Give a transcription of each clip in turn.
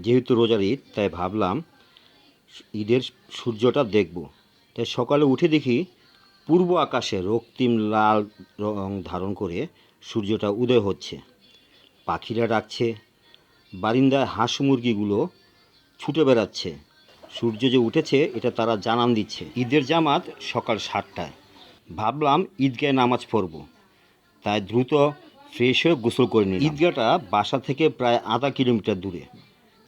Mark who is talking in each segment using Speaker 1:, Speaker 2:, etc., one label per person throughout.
Speaker 1: যেহেতু রোজার ঈদ, তাই ভাবলাম ঈদের সূর্যটা দেখব। তাই সকালে উঠে দেখি পূর্ব আকাশে রক্তিম লাল রং ধারণ করে সূর্যটা উদয় হচ্ছে। পাখিরা ডাকছে, বারিন্দায় হাঁস মুরগিগুলো ছুটে বেড়াচ্ছে। সূর্য যে উঠেছে, এটা তারা জানান দিচ্ছে। ঈদের জামাত সকাল সাতটায়। ভাবলাম ঈদগায় নামাজ পড়ব। তাই দ্রুত ফ্রেশ হয়ে গোসল করে নিই ঈদগাহটা বাসা থেকে প্রায় আধা কিলোমিটার দূরে।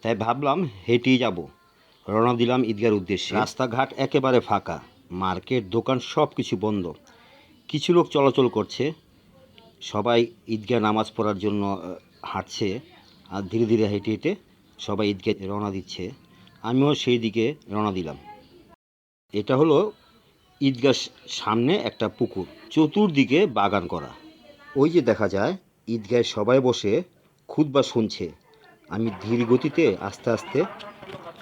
Speaker 1: তাই ভাবলাম হেঁটেই যাব। রওনা দিলাম ঈদগার উদ্দেশ্যে। রাস্তাঘাট একেবারে ফাঁকা, মার্কেট, দোকান সব কিছু বন্ধ। কিছু লোক চলাচল করছে, সবাই ঈদগাহ নামাজ পড়ার জন্য হাঁটছে, আর ধীরে ধীরে হেঁটে হেঁটে সবাই ঈদগাহ রওনা দিচ্ছে। আমিও সেই দিকে রওনা দিলাম। এটা হলো ঈদগাহ সামনে একটা পুকুর, চতুর্দিকে বাগান করা। ওই যে দেখা যায় ঈদগায় সবাই বসে খুতবা শুনছে। আমি ধীর গতিতে আস্তে আস্তে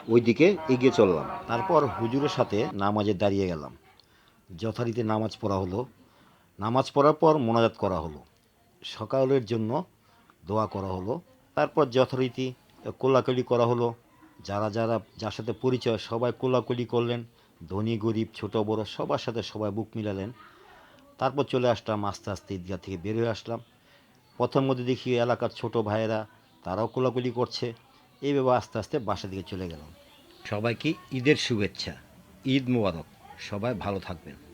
Speaker 1: ওই দিকে এগিয়ে চললাম। তারপর হুজুরের সাথে নামাজে দাঁড়িয়ে গেলাম। যথারীতি নামাজ পড়া হলো। নামাজ পড়ার পর মোনাজাত করা হলো। সকালের জন্য দোয়া করা হলো। তারপর যথারীতি কোলাকুলি করা হলো। যারা যারা, যার সাথে পরিচয়, সবাই কোলাকুলি করলেন। ধনী, গরিব, ছোট, বড়, সবার সাথে সবাই বুক মিলালেন। তারপর চলে আসলাম আস্তে আস্তে ঈদগাহ থেকে বের হয়ে আসলাম। প্রথম মধ্যে দেখি এলাকার ছোট ভাইয়েরা তারাও কোলাকুলি করছে। এইভাবে আস্তে আস্তে বাসা দিকে চলে গেলাম। সবাইকে ঈদের শুভেচ্ছা। ঈদ মোবারক। সবাই ভালো থাকবেন।